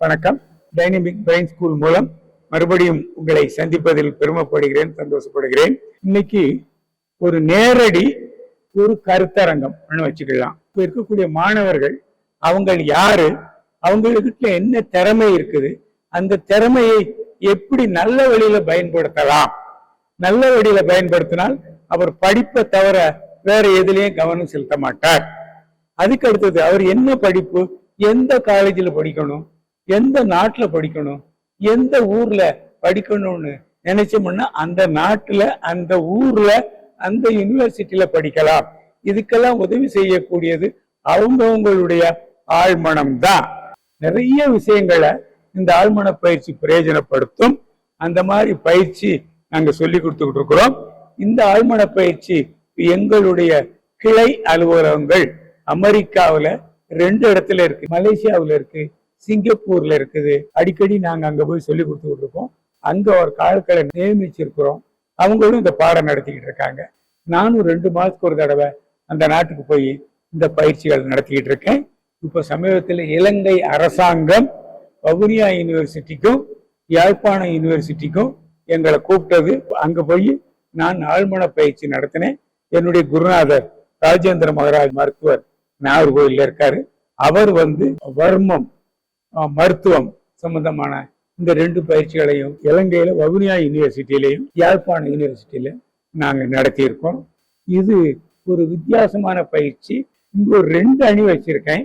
வணக்கம். Dynamic brain school மூலம் மறுபடியும் உங்களை சந்திப்பதில் பெருமைப்படுகிறேன் சந்தோஷப்படுகிறேன். இன்னைக்கு ஒரு நேரடி ஒரு கருத்தரங்கம் வச்சுக்கலாம். இப்போ இருக்கக்கூடிய மாணவர்கள் அவங்க யாரு அவங்களுக்கு என்ன திறமை இருக்குது அந்த திறமையை எப்படி நல்ல வழியில பயன்படுத்தலாம்? நல்ல வழியில பயன்படுத்தினால் அவர் படிப்பை தவிர வேற எதுலயும் கவனம் செலுத்த மாட்டார். அதுக்கு அடுத்தது அவர் என்ன படிப்பு எந்த காலேஜில் படிக்கணும் எந்த நாட்டுல படிக்கணும்? எந்த ஊர்ல படிக்கணும்னு நினைச்சோம்னா அந்த நாட்டுல அந்த ஊர்ல அந்த யூனிவர்சிட்டியில படிக்கலாம். இதுக்கெல்லாம் உதவி செய்யக்கூடியது அவங்கவுங்களுடைய ஆழ்மனம் தான் நிறைய விஷயங்களை இந்த ஆழ்மன பயிற்சி பிரயோஜனப்படுத்தும். அந்த மாதிரி பயிற்சி நாங்க சொல்லி கொடுத்துக்கிட்டு இருக்கிறோம். இந்த ஆழ்மன பயிற்சி எங்களுடைய கிளை அலுவலகங்கள் அமெரிக்காவுல ரெண்டு இடத்துல இருக்கு. மலேசியாவுல இருக்கு. சிங்கப்பூர்ல இருக்குது. அடிக்கடி நாங்க அங்க போய் சொல்லி கொடுத்துக்கிட்டு இருக்கோம் அங்க ஒரு காலக்களை நியமிச்சிருக்கிறோம். அவங்களும் இந்த பாடம் நடத்திக்கிட்டு இருக்காங்க. நானும் ரெண்டு மாதத்துக்கு ஒரு தடவை அந்த நாட்டுக்கு போய் இந்த பயிற்சிகள் நடத்திக்கிட்டு இருக்கேன். இப்ப சமீபத்தில் இலங்கை அரசாங்கம் வவுனியா யூனிவர்சிட்டிக்கும் யாழ்ப்பாணம் யூனிவர்சிட்டிக்கும் எங்களை கூப்பிட்டது. அங்க போய் நான் ஆழ்மன பயிற்சி நடத்தினேன். என்னுடைய குருநாதர் ராஜேந்திர மகராஜ் மருத்துவர் நாகர்கோயில்ல இருக்காரு. அவர் வந்து வர்மம் மருத்துவம் சம்பந்தமான இந்த ரெண்டு பயிற்சிகளையும் இலங்கையில வவுனியா யூனிவர்சிட்டியிலையும் யாழ்ப்பாண யூனிவர்சிட்டியில நாங்க நடத்தியிருக்கோம். இது ஒரு வித்தியாசமான பயிற்சி. இங்க ஒரு ரெண்டு அணி வச்சிருக்கேன்.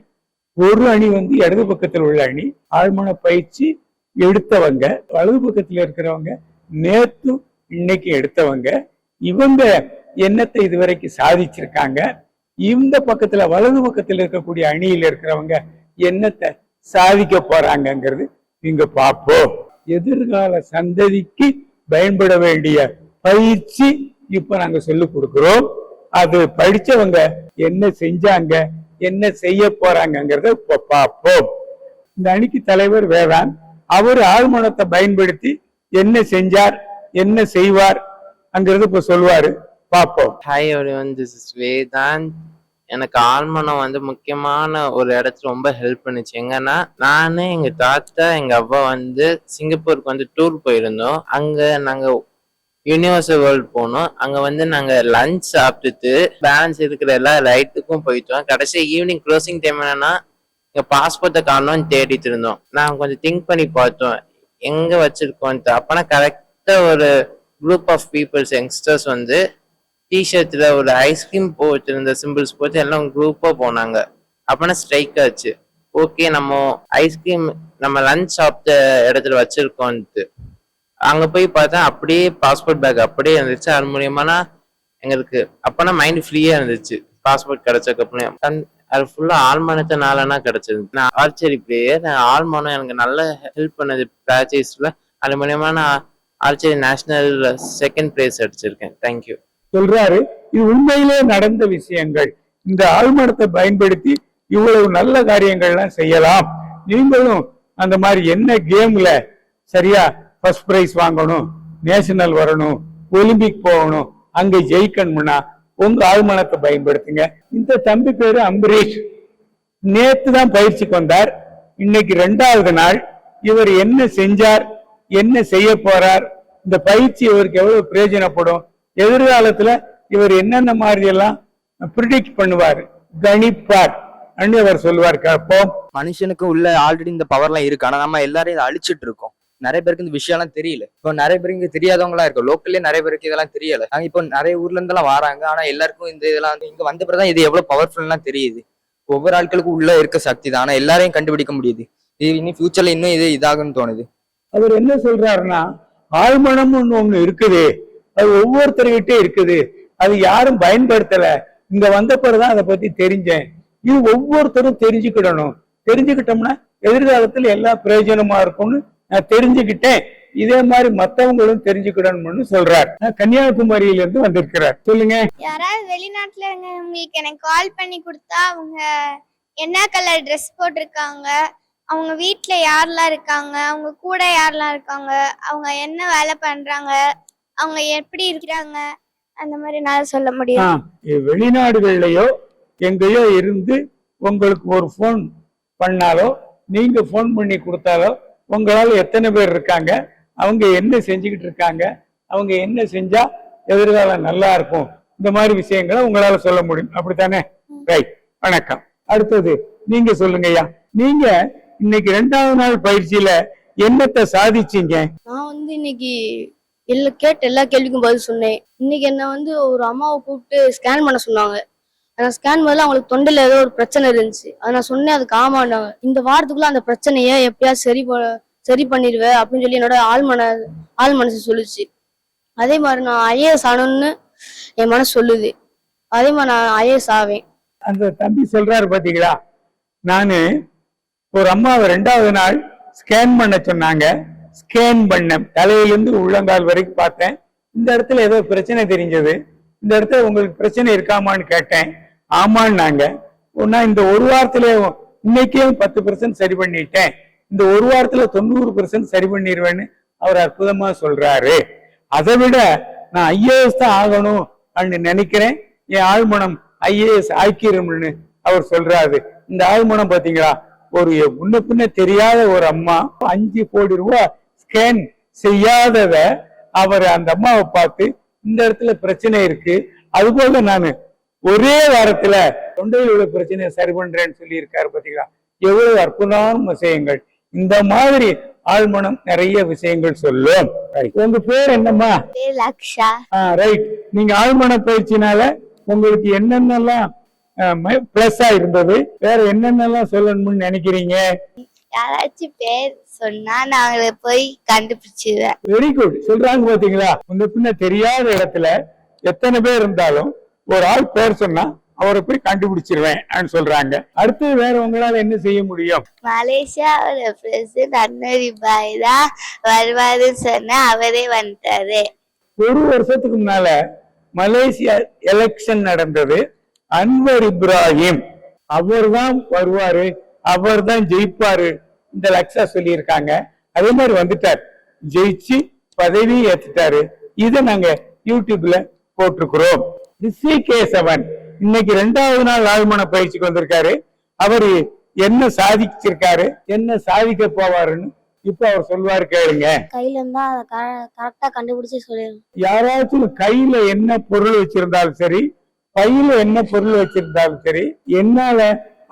ஒரு அணி வந்து இடது பக்கத்தில் உள்ள அணி. ஆழ்மன பயிற்சி எடுத்தவங்க வலது பக்கத்துல இருக்கிறவங்க நேத்து இன்னைக்கு எடுத்தவங்க. இவங்க என்னத்தை இதுவரைக்கும் சாதிச்சிருக்காங்க. இந்த பக்கத்துல வலது பக்கத்துல இருக்கக்கூடிய அணியில இருக்கிறவங்க என்னத்தை சாதிக்க போறாங்கிறது இங்க பார்ப்போம். எதிர்கால சந்ததிக்கு பயன்பட வேண்டிய பயிற்சி இப்ப நாங்க சொல்லிக் கொடுக்கிறோம். அது படிச்சவங்க என்ன செஞ்சாங்க என்ன செய்ய போறாங்கிறத இப்ப பார்ப்போம். இந்த அணிக்கு தலைவர் வேளாண் அவர் ஆழ்மனத்தை பயன்படுத்தி என்ன செஞ்சார் என்ன செய்வார் அங்கிறது இப்ப சொல்லுவாரு. பார்ப்போம். Hi everyone this is Vedant எனக்கு ஆழ்மனம் வந்து முக்கியமான ஒரு இடத்துல ரொம்ப ஹெல்ப் பண்ணுச்சு. எங்கன்னா நானு எங்க தாத்தா எங்க அப்பா வந்து சிங்கப்பூருக்கு வந்து டூர் போயிருந்தோம். அங்க நாங்க யூனிவர்சல் வேர்ல்ட் போனோம். அங்க வந்து நாங்க லஞ்ச் சாப்பிட்டுட்டு பேலன்ஸ் இருக்கிற எல்லா லைட்டுக்கும் போயிட்டோம். கடைசி ஈவினிங் க்ளோசிங் டைம் என்னன்னா எங்க பாஸ்போர்ட்டை காணோம்னு தேடிட்டு இருந்தோம். நான் கொஞ்சம் திங்க் பண்ணி பார்த்தோம். எங்க வச்சிருக்கோன்ட்டு அப்பனா கரெக்டா ஒரு குரூப் ஆஃப் பீப்புள்ஸ் யங்ஸ்டர்ஸ் வந்து டிஷர்ட்ல ஒரு ஐஸ்கிரீம் போட்டிருந்த சிம்பிள்ஸ் போட்டு எல்லாம் குரூப்பா போனாங்க. அப்பனா ஸ்ட்ரைக் ஆச்சு. ஓகே நம்ம ஐஸ்கிரீம் நம்ம லஞ்ச் சாப்பிட்ட இடத்துல வச்சுருக்கோன்ட்டு. அங்க போய் பார்த்தா அப்படியே பாஸ்போர்ட் பேக் அப்படியே இருந்துச்சு. அது மூலியமானா எங்களுக்கு அப்பனா மைண்ட் ஃப்ரீயா இருந்துச்சு. பாஸ்போர்ட் கிடைச்சக்கப்புறம் கண்- அது ஃபுல்லா ஆழ்மனத்தினாலனா கிடைச்சது. நான் ஆர்ச்சரி பிளேயர் ஆழ்மனம் எனக்கு நல்ல ஹெல்ப் பண்ணது பிராக்டிஸ்ல அது மூலியமா நான் ஆர்ச்சரி நேஷனல் செகண்ட் பிளேஸ் அடிச்சிருக்கேன். தேங்க்யூ சொல்றாரு இது உண்மையிலே நடந்த விஷயங்கள். இந்த ஆழ்மனத்தை பயன்படுத்தி இவ்வளவு நல்ல காரியங்கள்லாம் செய்யலாம். நீங்களும் அந்த மாதிரி என்ன கேம்ல சரியா ஃபர்ஸ்ட் பிரைஸ் வாங்கணும் நேஷனல் வரணும் ஒலிம்பிக் போகணும் அங்க ஜெயிக்கணும்னா உங்க ஆழ்மனத்தை பயன்படுத்துங்க. இந்த தம்பி பேரு அம்பரீஷ். நேத்து தான் பயிற்சிக்கு வந்தார். இன்னைக்கு ரெண்டாவது நாள். இவர் என்ன செஞ்சார் என்ன செய்ய போறார் இந்த பயிற்சி இவருக்கு எவ்வளவு பிரயோஜனப்படும்? எதிர்காலத்துல இவர் என்னென்ன மாதிரி எல்லாம் ப்ரிடிக்ட் பண்ணுவார்? கணிப்பார். அன்னு அவர் சொல்லுவார் கேட்போம். மனுஷனுக்கு உள்ள ஆல்ரெடி இந்த பவர்லாம் இருக்கு. ஆனா நம்ம எல்லாரையும் இதை அழிச்சிட்டு இருக்கோம். நிறைய பேருக்கு இந்த விஷயம்லாம் தெரியல. இப்போ நிறைய பேருக்கு தெரியாதவங்களா இருக்கும். லோக்கல்லே நிறைய பேருக்கு இதெல்லாம் தெரியல. நாங்க இப்போ நிறைய ஊர்ல இருந்தெல்லாம் வராங்க. ஆனா எல்லாருக்கும் இந்த இதெல்லாம் வந்து இங்க வந்த இது எவ்வளவு பவர்ஃபுல்லாம் தெரியுது. ஒவ்வொரு ஆட்களுக்கும் உள்ள இருக்க சக்தி தான். ஆனா எல்லாரையும் கண்டுபிடிக்க முடியுது. இது இனி ஃபியூச்சர்ல இன்னும் இது இதாகும்னு தோணுது. அவர் என்ன சொல்றாருன்னா ஆழ்மனம்னு ஒண்ணு இருக்குது. அது ஒவ்வொருத்தர்கிட்டே இருக்குது. அது யாரும் பயன்படுத்தல. இங்க வந்த பிறகுதான் அதை பத்தி தெரிஞ்சேன். இது ஒவ்வொருத்தரும் தெரிஞ்சுக்கிடணும். தெரிஞ்சுக்கிட்டோம்னா எதிர்காலத்துல எல்லா பிரயோஜனமா இருக்கும்னு நான் தெரிஞ்சுக்கிட்டேன். இதே மாதிரி மத்தவங்களும் தெரிஞ்சுக்கிடணும்னு சொல்றார். நான் கன்னியாகுமரியில இருந்து வந்திருக்கிறார். சொல்லுங்க. யாராவது வெளிநாட்டுல இருக்கவங்களுக்கு எனக்கு கால் பண்ணி கொடுத்தா அவங்க என்ன கலர் ட்ரெஸ் போட்டிருக்காங்க? அவங்க வீட்டுல யாரெல்லாம் இருக்காங்க? அவங்க கூட யாரெல்லாம் இருக்காங்க? அவங்க என்ன வேலை பண்றாங்க? அவங்க எப்படி இருக்கிறாங்க? அந்த மாதிரி நான் சொல்ல முடியும். வெளிநாடுகள்லயோ எங்கேயோ இருந்து உங்களுக்கு ஒரு ஃபோன் பண்ணாலோ நீங்க ஃபோன் பண்ணி கொடுத்தாலும் உங்களால எத்தனை பேர் இருக்காங்க? அவங்க என்ன செஞ்சுக்கிட்டு இருக்காங்க? அவங்க என்ன செஞ்சா எதிர்காலம் நல்லா இருக்கும்? இந்த மாதிரி விஷயங்களை உங்களால சொல்ல முடியும். அப்படித்தானே? ரைட் வணக்கம். அடுத்தது நீங்க சொல்லுங்க ஐயா. நீங்க இன்னைக்கு ரெண்டாவது நாள் பயிற்சியில என்னத்தை சாதிச்சீங்க? நான் வந்து இன்னைக்கு எல்லா கேட்ட எல்லா கேள்விக்கும் பதில் சொன்னேன். இன்னைக்கு என்ன வந்து ஒரு அம்மாவை கூப்பிட்டு ஸ்கேன் பண்ண சொன்னாங்க. நான் ஸ்கேன் பண்ணல அவங்களுக்கு தொண்டையில் ஏதோ ஒரு பிரச்சனை இருந்துச்சு. அதை நான் சொன்னேன் அதுக்கு ஆமாண்டாங்க இந்த வாரத்துக்குள்ள அந்த பிரச்சனையை எப்படியாவது சரி சரி பண்ணிடுவேன் அப்படின்னு சொல்லி என்னோட ஆள் மன ஆள் மனசு சொல்லுச்சு. அதே மாதிரி நான் ஐஏஎஸ் ஆகணும்னு என் மனசு சொல்லுது. அதே மாதிரி நான் ஐஏஎஸ் ஆவேன். அந்த தம்பி சொல்றாரு பாத்தீங்களா? நானு ஒரு அம்மாவை ரெண்டாவது நாள் ஸ்கேன் பண்ண சொன்னாங்க. ஸ்கேன் பண்ணேன். தலையிலிருந்து உள்ளங்கால் வரைக்கும் பார்த்தேன். இந்த இடத்துல ஏதோ பிரச்சனை தெரிஞ்சது. இந்த இடத்துல உங்களுக்கு பிரச்சனை இருக்காமான்னு கேட்டேன். ஆமான்னாங்க. ஒன்னா இந்த ஒரு வாரத்துல இன்னைக்கே பத்து பர்சன்ட் சரி பண்ணிட்டேன். இந்த ஒரு வாரத்துல தொண்ணூறு பர்சன்ட் சரி பண்ணிடுவேன்னு அவர் அற்புதமா சொல்றாரு. அதை விட நான் ஐஏஎஸ் தான் ஆகணும் அப்படின்னு நினைக்கிறேன். என் ஆழ்மனம் ஐஏஎஸ் ஆக்கிரும்னு அவர் சொல்றாரு. இந்த ஆழ்மனம் பாத்தீங்களா? ஒரு முன்ன பின்ன தெரியாத ஒரு அம்மா. அஞ்சு கோடி ரூபாய் ஸ்கேன் செய்யாதத அவர் அந்த அம்மாவை பார்த்து இந்த இடத்துல பிரச்சனை இருக்கு. அதுபோல நான் ஒரே வாரத்துல தொண்டையில் உள்ள பிரச்சனையை சரி பண்றேன்னு சொல்லி இருக்காரு பாத்தீங்களா? எவ்வளவு அற்புதமான விஷயங்கள். இந்த மாதிரி ஆழ்மனம் நிறைய விஷயங்கள் சொல்லும். Right. உங்க பேர் என்னம்மா? ரைட் நீங்க ஆழ்மன பயிற்சினால உங்களுக்கு என்னென்னலாம் பிளஸ்ஸா இருந்தது. வேற என்னென்னலாம் சொல்லணும்னு நினைக்கிறீங்க? யாராச்சும் பேர் சொன்னா நான் அவங்கள போய் கண்டுபிடிச்சிருவேன். வெரி குட் சொல்றாங்க பாத்தீங்களா? முன்ன பின்ன தெரியாத இடத்துல எத்தனை பேர் இருந்தாலும் ஒரு ஆள் பேர் சொன்னா அவரை போய் கண்டுபிடிச்சிருவேன் சொல்றாங்க. அடுத்து வேற உங்களால என்ன செய்ய முடியும்? மலேசியாவோட பிரசிடன்ட் அன்வரி பாய் தான் வருவாருன்னு சொன்னா அவரே வந்துட்டாரு. ஒரு வருஷத்துக்கு முன்னால மலேசியா எலெக்ஷன் நடந்தது. அன்வர் இப்ராஹிம். அவர்தான் வருவாரு அவர்தான் ஜெயிப்பாரு. இந்த லக்ஷா சொல்லியிருக்காங்க. அதே மாதிரி வந்துட்டார். ஜெயிச்சு பதவி ஏத்துட்டாரு. இதை நாங்க யூடியூப்ல போட்டிருக்கிறோம். ரிஷிகேசவன் இன்னைக்கு ரெண்டாவது நாள் ஆழ்மன பயிற்சிக்கு வந்திருக்காரு. அவரு என்ன சாதிச்சிருக்காரு என்ன சாதிக்க போவாருன்னு இப்ப அவர் சொல்வாரு கேளுங்க. கையில இருந்தா கரெக்டா கண்டுபிடிச்சு சொல்லிடுவேன் யாராச்சும் கையில என்ன பொருள் வச்சிருந்தாலும் சரி பையில என்ன பொருள் வச்சிருந்தாலும் சரி என்னால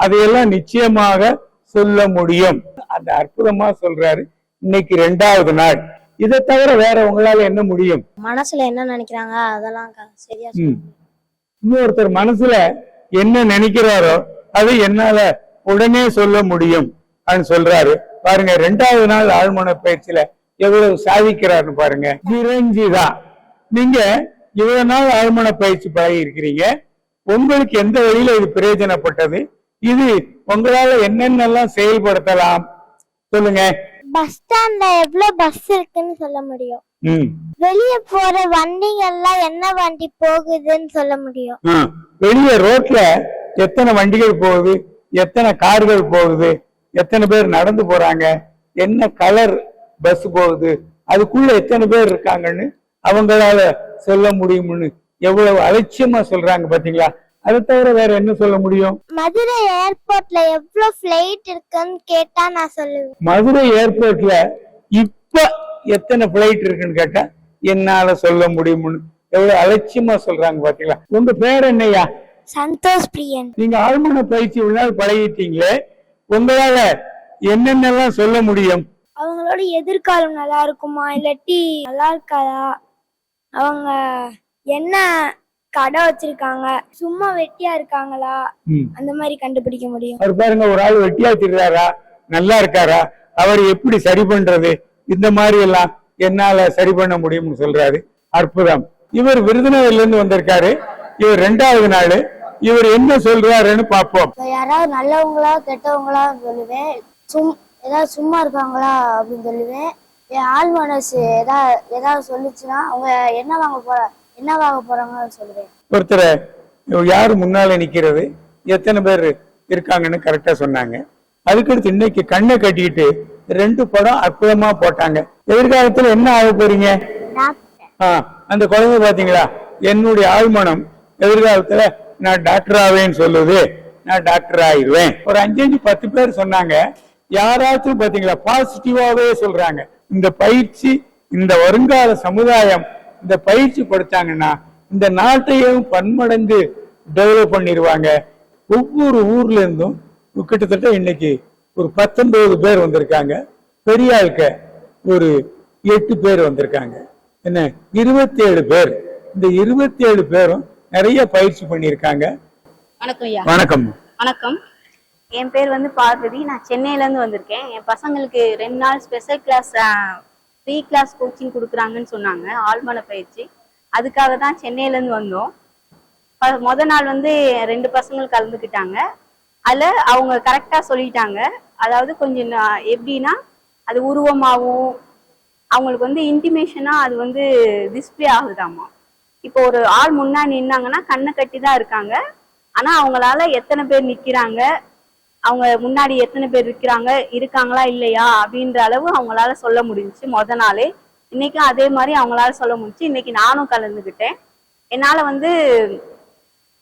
அதையெல்லாம் நிச்சயமாக சொல்ல முடியும். அந்த அற்புதமா சொல்றாரு. இன்னைக்கு ரெண்டாவது நாள். இதை தவிர வேற உங்களால என்ன முடியும்? மனசுல என்ன நினைக்கிறாங்க? அதெல்லாம் சரியா. இன்னொருத்தர் மனசுல என்ன நினைக்கிறாரோ அது என்னால உடனே சொல்ல முடியும் சொல்றாரு. பாருங்க ரெண்டாவது நாள் ஆழ்மன பயிற்சியில எவ்வளவு சாதிக்கிறாருன்னு பாருங்க. விரஞ்சிதா நீங்க இவ்வளவு நாள் ஆழ்மன பயிற்சி பழகி இருக்கிறீங்க. உங்களுக்கு எந்த வழியில இது பிரயோஜனப்பட்டது? இது உங்களால என்னென்னலாம் செயல்படுத்தலாம்? சொல்லுங்க. பஸ் ஸ்டாண்ட்ல எவ்வளவு பஸ் இருக்குன்னு சொல்ல முடியும். வெளிய போற வண்டிகள்லாம் என்ன வண்டி போகுதுன்னு சொல்ல முடியும். வெளிய ரோட்ல எத்தனை வண்டிகள் போகுது? எத்தனை கார்கள் போகுது? எத்தனை பேர் நடந்து போறாங்க? என்ன கலர் பஸ் போகுது? அதுக்குள்ள எத்தனை பேர் இருக்காங்கன்னு அவங்களால சொல்ல முடியும்னு எவ்வளவு அலட்சியமா சொல்றாங்க பாத்தீங்களா? அதை தவிர வேற என்ன சொல்ல முடியும்? மதுரை ஏர்போர்ட்ல எவ்வளவு ஃபிளைட் இருக்குன்னு கேட்டா நான் சொல்லுவேன். மதுரை ஏர்போர்ட்ல இப்ப எத்தனை பிளைட் இருக்குன்னு கேட்டா என்னால சொல்ல முடியும்னு. எவ்வளவு அலட்சியமா சொல்றாங்க பாத்தீங்களா? உங்க பேர் என்னய்யா? சந்தோஷ் பிரியன். நீங்க ஆழ்மன பயிற்சி நாள் பழகிட்டீங்களே உங்களால என்னென்னலாம் சொல்ல முடியும்? அவங்களோட எதிர்காலம் நல்லா இருக்குமா? இல்லாட்டி நல்லா இருக்காதா? அவங்க என்ன கடை வச்சிருக்காங்க. சும்மா வெட்டியா இருக்காங்களா. அந்த மாதிரி கண்டுபிடிக்க முடியும். அவர் பாருங்க ஒரு ஆள் வெட்டியா திடுறாரா நல்லா இருக்காரா? அவர் எப்படி சரி பண்றது? இந்த மாதிரி எல்லாம் என்னால சரி பண்ண முடியும்னு சொல்றாரு. அற்புதம். இவர் விருதுநகர்ல இருந்து வந்திருக்காரு. இவர் ரெண்டாவது நாள். இவர் என்ன சொல்றாருன்னு பார்ப்போம். இப்ப யாராவது நல்லவங்களா கெட்டவங்களா சொல்லுவேன். சும் ஏதாவது சும்மா இருக்காங்களா அப்படின்னு சொல்லுவேன். என் ஆள் மனசு ஏதாவது ஏதாவது சொல்லுச்சுன்னா அவங்க என்ன வாங்க போற என்ன வாங்க போறாங்கன்னு சொல்லுவேன் ஒருத்தரை யாரு முன்னால நிக்கிறது? எத்தனை பேர் இருக்காங்கன்னு கரெக்டா சொன்னாங்க. அதுக்கடுத்து இன்னைக்கு கண்ணை கட்டிக்கிட்டு ரெண்டு படம் அற்புதமா போட்டாங்க. எதிர்காலத்துல என்ன ஆக போறீங்க? ஆ, அந்த குழந்தை பாத்தீங்களா என்னுடைய ஆழ்மனம் எதிர்காலத்துல நான் டாக்டர் ஆவேன்னு சொல்லுது. நான் டாக்டர் ஆயிடுவேன். ஒரு அஞ்சு அஞ்சு பத்து பேர் சொன்னாங்க. யாராச்சும் பாத்தீங்களா பாசிட்டிவாவே சொல்றாங்க. இந்த பயிற்சி இந்த வருங்கால சமுதாயம் இந்த பயிற்சி கொடுத்தாங்கன்னா இந்த நாட்டையும் பன்மடங்கு டெவலப் பண்ணிடுவாங்க. ஒவ்வொரு ஊர்ல இருந்தும் கிட்டத்தட்ட இன்னைக்கு ஒரு பத்தொன்பது பேர் வந்திருக்காங்க. பெரிய ஆளுக்க ஒரு எட்டு பேர் வந்திருக்காங்க. என்ன? இருபத்தி ஏழு பேர். இந்த இருபத்தி ஏழு பேரும் நிறைய பயிற்சி பண்ணியிருக்காங்க. வணக்கம் வணக்கம். வணக்கம். என் பேர் வந்து பார்வதி. நான் சென்னையில இருந்து வந்திருக்கேன். என் பசங்களுக்கு ரெண்டு நாள் special class free class coaching கொடுக்குறாங்கன்னு சொன்னாங்க ஆழ்மன பயிற்சி. அதுக்காக தான் சென்னையில இருந்து வந்தோம். முத நாள் வந்து ரெண்டு பசங்கள் கலந்துக்கிட்டாங்க. அதில் அவங்க கரெக்டாக சொல்லிட்டாங்க. அதாவது கொஞ்சம் எப்படின்னா அது உருவமாகவும் அவங்களுக்கு வந்து இன்டிமேஷனாக அது வந்து டிஸ்பிளே ஆகுதாமா. இப்போ ஒரு ஆள் முன்னாடி நின்னாங்கன்னா கண்ணை கட்டி தான் இருக்காங்க. ஆனா அவங்களால எத்தனை பேர் நிற்கிறாங்க அவங்க முன்னாடி எத்தனை பேர் இருக்கிறாங்க இருக்காங்களா இல்லையா அப்படின்ற அளவு அவங்களால சொல்ல முடிஞ்சுச்சு மொத நாளே. இன்னைக்கும் அதே மாதிரி அவங்களால சொல்ல முடிஞ்சு இன்னைக்கு நானும் கலந்துக்கிட்டேன் என்னால வந்து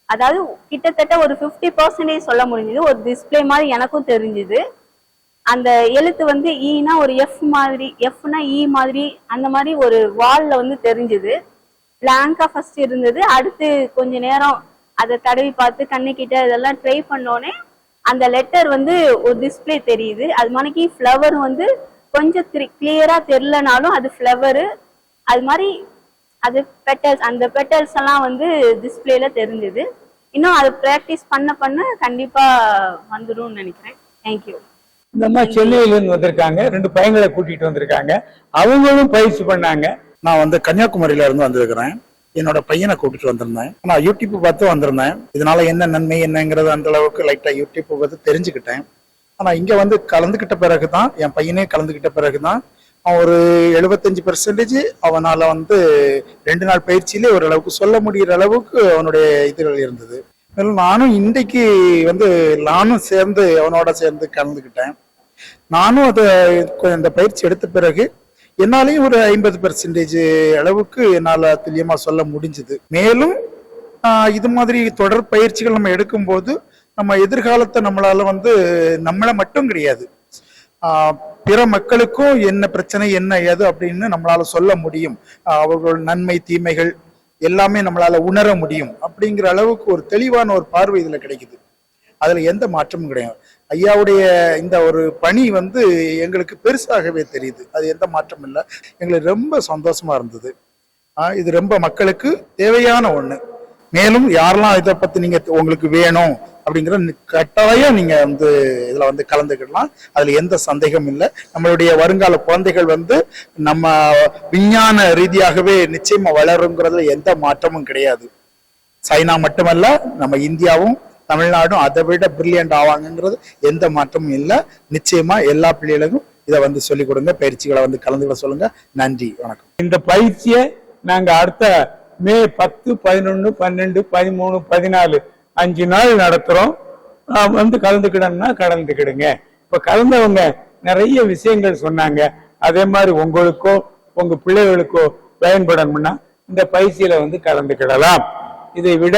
அதாவது கிட்டத்தட்ட ஒரு ஃபிஃப்டி பர்சன்டேஜ் சொல்ல முடிஞ்சது. ஒரு டிஸ்ப்ளே மாதிரி எனக்கும் தெரிஞ்சுது. அந்த எழுத்து வந்து e ஈனா ஒரு எஃப் மாதிரி எஃப்னா இ e மாதிரி அந்த மாதிரி ஒரு வால்ல வந்து தெரிஞ்சுது. பிளாங்கா ஃபர்ஸ்ட் இருந்தது. அடுத்து கொஞ்ச நேரம் அதை தடவி பார்த்து கண்ணுக்கிட்ட இதெல்லாம் ட்ரை பண்ணோடனே அந்த லெட்டர் வந்து ஒரு டிஸ்ப்ளே தெரியுது. அது மாதிரிக்கு ஃப்ளவர் வந்து கொஞ்சம் கிளியரா தெரிலனாலும் அது ஃப்ளவரு அது மாதிரி அது பெட்டல்ஸ் அந்த பெட்டல்ஸ் எல்லாம் வந்து டிஸ்பிளேல தெரிஞ்சுது. இன்னும் அது ப்ராக்டிஸ் பண்ண பண்ண கண்டிப்பா வந்துரும்னு நினைக்கிறேன். தேங்க்யூ இந்த அம்மா சென்னையில இருந்து வந்திருக்காங்க. ரெண்டு பையங்களை கூட்டிட்டு வந்திருக்காங்க. அவங்களும் பயிற்சி பண்ணாங்க. நான் வந்து கன்னியாகுமரியில இருந்து வந்திருக்கிறேன். என்னோட பையனை கூட்டிட்டு வந்திருந்தேன். நான் யூடியூப் பார்த்து வந்திருந்தேன். இதனால என்ன நன்மை என்னங்கிறது அந்த அளவுக்கு லைட்டா யூடியூப் பார்த்து தெரிஞ்சுக்கிட்டேன். ஆனா இங்க வந்து கலந்துக்கிட்ட பிறகுதான் என் பையனே கலந்துக்கிட்ட பிறகுதான் அவன் ஒரு எழுபத்தஞ்சு பெர்சன்டேஜ் அவனால வந்து ரெண்டு நாள் பயிற்சியிலே ஓரளவுக்கு சொல்ல முடிகிற அளவுக்கு அவனுடைய இதுகள் இருந்தது. மேலும் நானும் இன்றைக்கு வந்து நானும் சேர்ந்து அவனோட சேர்ந்து கலந்துக்கிட்டேன் நானும் அதை இந்த பயிற்சி எடுத்த பிறகு என்னாலையும் ஒரு ஐம்பது பெர்சன்டேஜ் அளவுக்கு என்னால் துல்லியமாக சொல்ல முடிஞ்சுது. மேலும் ஆஹ், இது மாதிரி தொடர் பயிற்சிகள் நம்ம எடுக்கும்போது நம்ம எதிர்காலத்தை நம்மளால வந்து நம்மளை மட்டும் கிடையாது. ஆஹ், பிற மக்களுக்கும் என்ன பிரச்சனை என்ன ஏது அப்படின்னு நம்மளால சொல்ல முடியும். அவர்கள் நன்மை தீமைகள் எல்லாமே நம்மளால உணர முடியும். அப்படிங்கிற அளவுக்கு ஒரு தெளிவான ஒரு பார்வை இதுல கிடைக்குது. அதுல எந்த மாற்றமும் கிடையாது. ஐயாவுடைய இந்த ஒரு பணி வந்து எங்களுக்கு பெருசாகவே தெரியுது. அது எந்த மாற்றமும் இல்லை. எங்களுக்கு ரொம்ப சந்தோஷமா இருந்தது. இது ரொம்ப மக்களுக்கு தேவையான ஒன்று மேலும் யாரெல்லாம் இதை பற்றி நீங்கள் உங்களுக்கு வேணும் அப்படிங்கிற கட்டாயம் நீங்கள் வந்து இதில் வந்து கலந்துக்கிடலாம். அதில் எந்த சந்தேகமும் இல்லை. நம்மளுடைய வருங்கால குழந்தைகள் வந்து நம்ம விஞ்ஞான ரீதியாகவே நிச்சயமாக வளருங்கிறதுல எந்த மாற்றமும் கிடையாது. சைனா மட்டுமல்ல நம்ம இந்தியாவும் தமிழ்நாடும் அதை விட பிரில்லியன்ட் ஆவாங்கங்கிறது எந்த மாற்றமும் இல்லை. நிச்சயமா எல்லா பிள்ளைகளுக்கும் இதை வந்து சொல்லிக் கொடுங்க. பயிற்சிகளை வந்து கலந்துக்கிட சொல்லுங்க. நன்றி வணக்கம். இந்த பயிற்சியை நாங்க அடுத்த மே பத்து பதினொன்னு பன்னெண்டு பதிமூணு பதினாலு அஞ்சு நாள் நடத்துறோம். வந்து கலந்துக்கிடணும்னா கலந்துக்கிடுங்க. இப்ப கலந்தவங்க நிறைய விஷயங்கள் சொன்னாங்க. அதே மாதிரி உங்களுக்கோ உங்க பிள்ளைகளுக்கோ பயன்படணும்னா இந்த பயிற்சியில வந்து கலந்துக்கிடலாம். இதை விட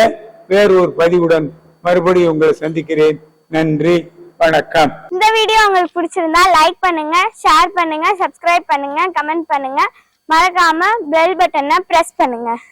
வேறொரு பதிவுடன் மறுபடியும் உங்களை சந்திக்கிறேன். நன்றி வணக்கம். இந்த வீடியோ உங்களுக்கு பிடிச்சிருந்தா லைக் பண்ணுங்க ஷேர் பண்ணுங்க சப்ஸ்கிரைப் பண்ணுங்க கமெண்ட் பண்ணுங்க. மறக்காம பெல் பட்டனை பிரஸ் பண்ணுங்க.